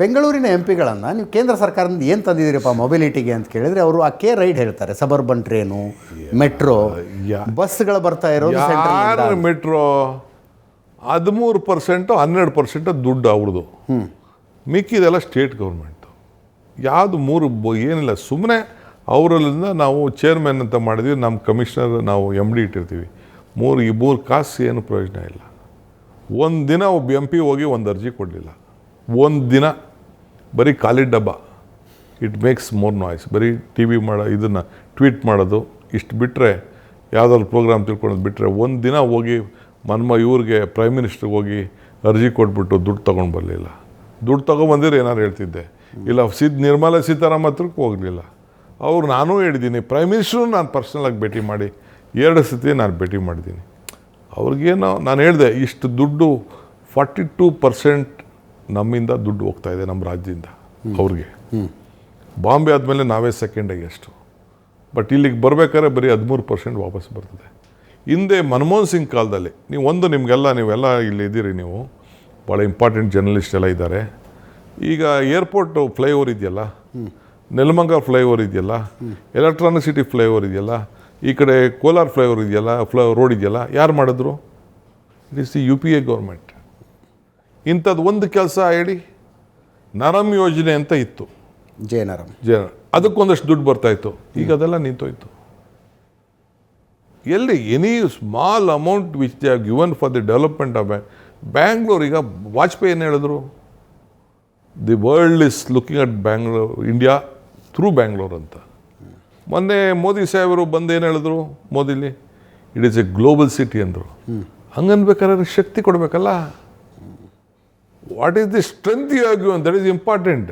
ಬೆಂಗಳೂರಿನ ಎಂ ಪಿಗಳನ್ನು ನೀವು ಕೇಂದ್ರ ಸರ್ಕಾರದಿಂದ ಏನು ತಂದಿದ್ದೀರಪ್ಪ ಮೊಬಿಲಿಟಿಗೆ ಅಂತ ಕೇಳಿದ್ರೆ ಅವರು ಆ ಕೆ ರೈಡ್ ಹೇಳ್ತಾರೆ ಸಬರ್ಬನ್ ಟ್ರೇನು ಮೆಟ್ರೋ ಬಸ್ಗಳು ಬರ್ತಾ ಇರೋದು ಮೆಟ್ರೋ ಹದಿಮೂರು ಪರ್ಸೆಂಟು ಹನ್ನೆರಡು ಪರ್ಸೆಂಟು ದುಡ್ಡು ಅವ್ರದ್ದು ಮಿಕ್ಕಿದೆಲ್ಲ ಸ್ಟೇಟ್ ಗೌರ್ಮೆಂಟು ಯಾವುದು ಮೂರು ಏನಿಲ್ಲ ಸುಮ್ಮನೆ ಅವರಲ್ಲಿಂದ ನಾವು ಚೇರ್ಮನ್ ಅಂತ ಮಾಡಿದ್ವಿ ನಮ್ಮ ಕಮಿಷನರ್ ನಾವು ಎಂ ಡಿ ಇಟ್ಟಿರ್ತೀವಿ. ಮೂರು ಈ ಮೂರು ಕಾಸು ಏನು ಪ್ರಯೋಜನ ಇಲ್ಲ. ಒಂದು ದಿನ ಒಬ್ಬ ಎಂ ಪಿ ಹೋಗಿ ಒಂದು ಅರ್ಜಿ ಕೊಡಲಿಲ್ಲ. ಒಂದು ದಿನ ಬರೀ ಖಾಲಿ ಡಬ್ಬ. ಇಟ್ ಮೇಕ್ಸ್ ಮೋರ್ ನಾಯ್ಸ್ ಬರೀ ಟಿ ವಿ ಮಾಡೋ, ಇದನ್ನು ಟ್ವೀಟ್ ಮಾಡೋದು, ಇಷ್ಟು ಬಿಟ್ಟರೆ ಯಾವುದಾದ್ರು ಪ್ರೋಗ್ರಾಮ್ ತಿಳ್ಕೊಳೋದು ಬಿಟ್ಟರೆ ಒಂದು ದಿನ ಹೋಗಿ ಮನ್ಮ ಇವ್ರಿಗೆ ಪ್ರೈಮ್ ಮಿನಿಸ್ಟ್ರಿಗೆ ಹೋಗಿ ಅರ್ಜಿ ಕೊಟ್ಬಿಟ್ಟು ದುಡ್ಡು ತೊಗೊಂಡು ಬರಲಿಲ್ಲ. ದುಡ್ಡು ತೊಗೊಂಬಂದಿದ್ರೆ ಏನಾರು ಹೇಳ್ತಿದ್ದೆ. ಇಲ್ಲ, ಸಿದ್ ನಿರ್ಮಲಾ ಸೀತಾರಾಮ್ ಹತ್ರಕ್ಕೆ ಹೋಗಲಿಲ್ಲ. ಅವ್ರು ನಾನೂ ಹೇಳಿದ್ದೀನಿ ಪ್ರೈಮ್ ಮಿನಿಸ್ಟ್ರು ನಾನು ಪರ್ಸ್ನಲಾಗಿ ಭೇಟಿ ಮಾಡಿ, ಎರಡು ಸತಿ ನಾನು ಭೇಟಿ ಮಾಡಿದ್ದೀನಿ ಅವ್ರಿಗೇನೋ ನಾನು ಹೇಳಿದೆ, ಇಷ್ಟು ದುಡ್ಡು ಫಾರ್ಟಿ ಟೂ ಪರ್ಸೆಂಟ್ ನಮ್ಮಿಂದ ದುಡ್ಡು ಹೋಗ್ತಾ ಇದೆ ನಮ್ಮ ರಾಜ್ಯದಿಂದ ಅವ್ರಿಗೆ. ಬಾಂಬೆ ಆದಮೇಲೆ ನಾವೇ ಸೆಕೆಂಡ್ ಎಷ್ಟು ಬಟ್ ಇಲ್ಲಿಗೆ ಬರಬೇಕಾದ್ರೆ ಬರೀ ಹದಿಮೂರು ಪರ್ಸೆಂಟ್ ವಾಪಸ್ ಬರ್ತದೆ. ಹಿಂದೆ ಮನಮೋಹನ್ ಸಿಂಗ್ ಕಾಲದಲ್ಲಿ ನೀವು ಒಂದು ನಿಮಗೆಲ್ಲ ನೀವೆಲ್ಲ ಇಲ್ಲಿ ಇದ್ದೀರಿ ನೀವು ಭಾಳ ಇಂಪಾರ್ಟೆಂಟ್ ಜರ್ನಲಿಸ್ಟ್ ಎಲ್ಲ ಇದ್ದಾರೆ. ಈಗ ಏರ್ಪೋರ್ಟ್ ಫ್ಲೈಓವರ್ ಇದೆಯಲ್ಲ ನೆಲಮಂಗ ಫ್ಲೈಓವರ್ ಇದೆಯಲ್ಲ ಎಲೆಕ್ಟ್ರಾನಿಕ್ ಸಿಟಿ ಫ್ಲೈಓವರ್ ಇದೆಯಲ್ಲ ಈ ಕಡೆ ಕೋಲಾರ ಫ್ಲೈಓವರ್ ಇದೆಯಲ್ಲ ಫ್ಲೈ ರೋಡ್ ಇದೆಯಲ್ಲ ಯಾರು ಮಾಡಿದ್ರು? It is the U P A government ಇಂಥದ್ದು ಒಂದು ಕೆಲಸ ಹೇಳಿ ನರಮ್ ಯೋಜನೆ ಅಂತ ಇತ್ತು. ಜೇನರಂ ಜಯ ಅದಕ್ಕೊಂದಷ್ಟು ದುಡ್ಡು ಬರ್ತಾಯಿತ್ತು ಈಗ ಅದೆಲ್ಲ ನಿಂತೋಯ್ತು. ಎಲ್ಲಿ any small amount which they are given for the development of bank Bangalore ಈಗ ವಾಜಪೇಯಿ ಏನು ಹೇಳಿದ್ರು. The world is looking at Bangalore India through Bangalore ಅಂತ. ಮೊನ್ನೆ ಮೋದಿ ಸಾಹೇಬರು ಬಂದು ಏನು ಹೇಳಿದ್ರು ಮೋದಿಲಿ? It is a global city ಅಂದರು. ಹಂಗನ್ಬೇಕಾದ್ರೆ ಶಕ್ತಿ ಕೊಡಬೇಕಲ್ಲ. what is the strength you are given, that is important.